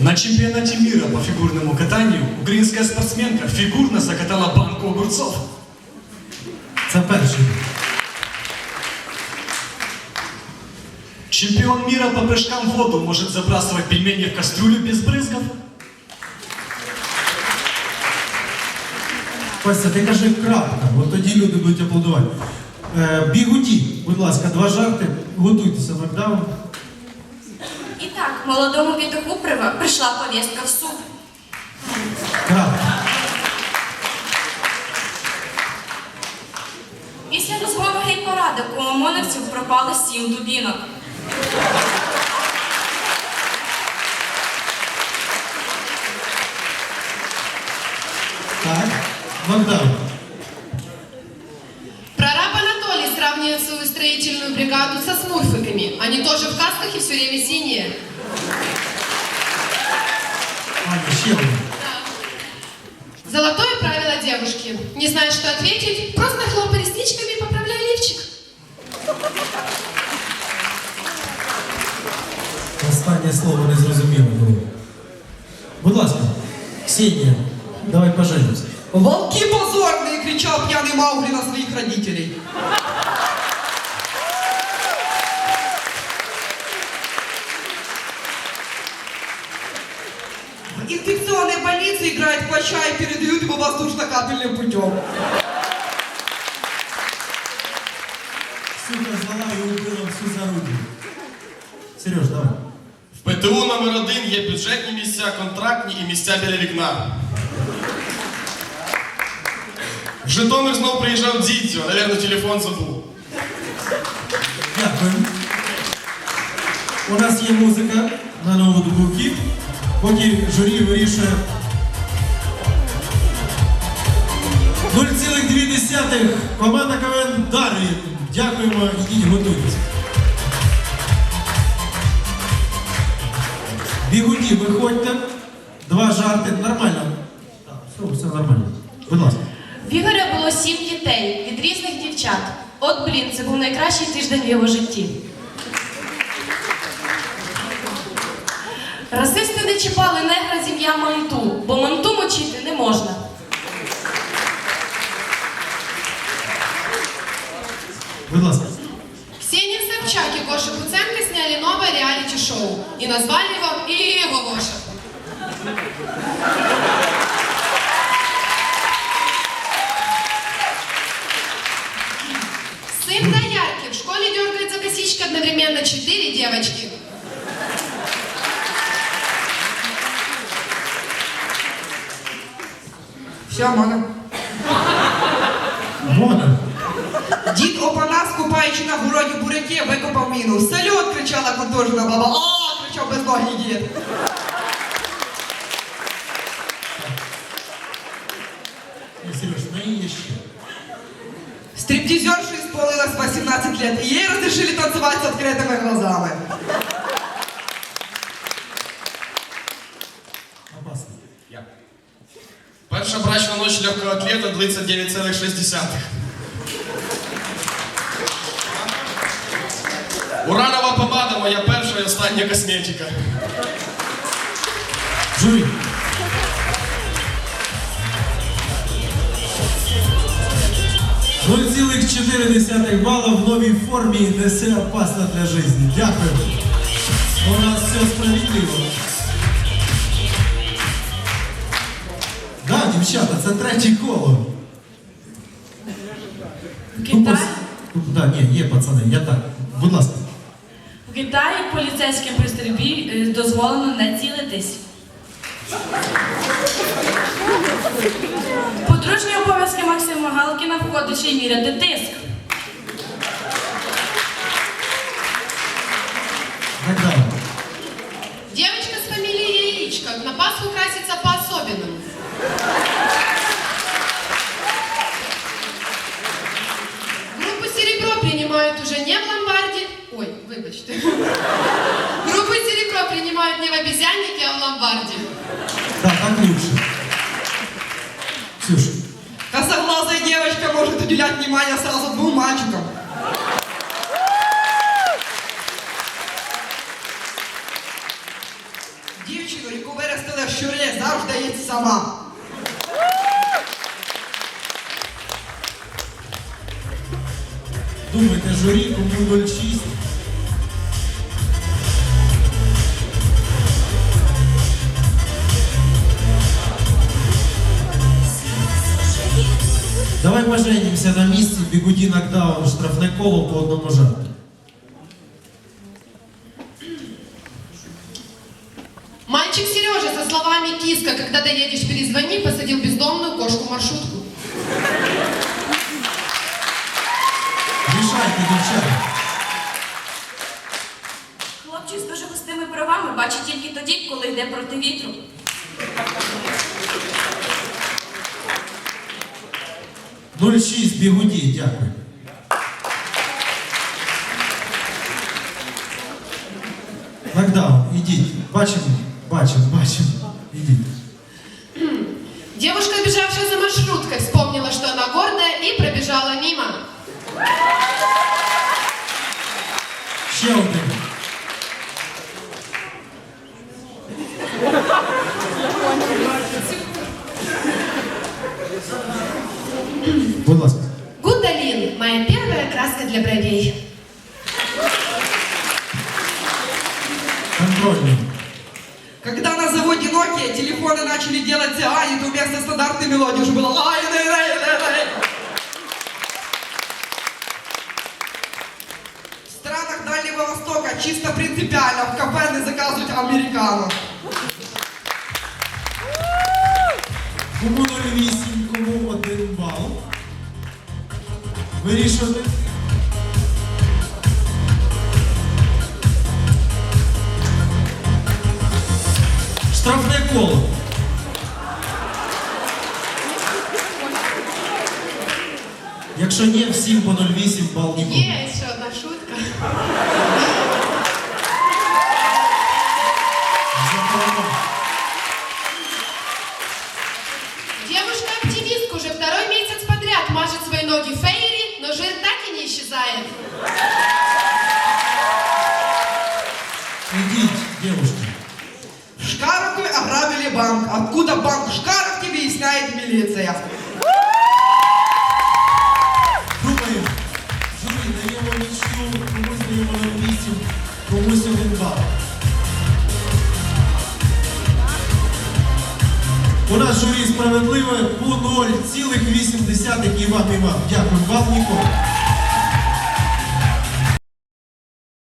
На чемпионате мира по фигурному катанию украинская спортсменка фигурно закатала банку огурцов. Це перший. Чемпион мира по прыжкам в воду может забрасывать пельмени в кастрюлю без брызгов. Костя, ти кажи крапка, от тоді люди будуть аплодувати. Е, бігуді, будь ласка, два жарти. Готуйтеся, нокдаун. Итак, молодому петуху прийшла пришла повестка в суд. Після розмови гей-паради у мамоновців пропали сім дубінок. тоже в касках и все время синие. Аня, ще один. Золотое правило девушки. Не знаешь, что ответить, просто хлопай ресничками и поправляй лифчик. Останнє слово не зрозуміло було. Будь ласка, Ксенія, давай поженимося. Волки позорные, кричал пьяный Маугли на своих родителей. Инфекционной больнице играет плаща и передают ему воздушно-капельным путем. Сука звала і убила всю зарубу. Сереж, давай. В ПТУ номер один є бюджетні місця, контрактні і місця біля вікна. В Житомир знов приїжджав дідзьо, напевно, телефон забув. Дякую. У нас є музика на нову дубовки. Поки журі вирішує 0,2 команда КВН Дарвін. Дякуємо, ідіть, готуйтесь. Бігуді, виходьте. Два жарти. Нормально. Так, все, все нормально. Будь ласка. В Ігоря було сім дітей від різних дівчат. От блін, це був найкращий тиждень в його житті. Не чіпали негра з ім'я Манту, бо манту мочити не можна. Будь ласка. Ксения Собчак и Гоша Куценко сняли новое реалити-шоу и назвали его «И его Гоша». Сын доярки. В школе дергает за косички одновременно четыре девочки. Все, мана. Мона. Дід Опанас, купаючи на городі буряки, викопав міну. Салют! кричала контужна баба. А! кричав безногий дід. Стриптизерша исполнилось 18 лет, и ей разрешили танцевать с открытыми глазами. Опасно. Перша легкого атлета длиться 9,6. Уранова помада моя перша і остання косметика. Журі. десятих бала в новій формі несе опасно для життя. Дякую. У нас все справедливо. Дівчата, це третє коло. Ну, Китаї, Да, ні, є пацани, я так. Будь ласка. У Китаї поліцейським при стрільбі е, дозволено не цілитись. Подружні обов'язки Максима Галкіна входить ще й міряти тиск. Не в обезьяннике, а в ломбарде. Да, так лучше. Ксюша. Косоглазая девочка может уделять внимание сразу двум мальчикам. Дівчину, яку виростили щури, завжди їдь сама. Думайте, журі, кому 06. Поженимся на місці, бігуді нокдаун, штрафне коло по одному жарту. Мальчик Сережа со словами «Киска, когда доедешь, перезвони» посадил бездомную кошку маршрутку. Рішайте, дівчата. Хлопчик з дуже густими правами бачить тільки тоді, коли йде проти вітру. Нуль шість, бігуді, дякую. Нокдаун, ідіть. Бачимо, бачимо, бачимо. Ідіть. Девушка, бежавшая за маршруткой, вспомнила, что она гордая и пробежала мимо. Ще один. Контрольний. Когда на заводе Nokia телефоны начали делать циани, то вместо стандартной мелодии уже было лай лай лай лай В странах Дальнего Востока чисто принципиально в кафе не заказывать американо. Кому 0,8, кому 1 бал. Вирішувати. Штрафне коло. Якщо ні, всім по 0,8 бал нікому. Есть еще одна шутка. Девушка-активистка уже второй месяц подряд мажет свои ноги фейри, но жир так и не исчезает. Ідіть, девушки. В Шкаровке ограбили банк. Откуда банк в Шкаровке, выясняет милиция. Думаю, журі, даємо нічю, комусь даємо 0,8, комусь 1 бал. У нас журі справедливе по 0,8 і вам, і вам. Дякую, бал нікому.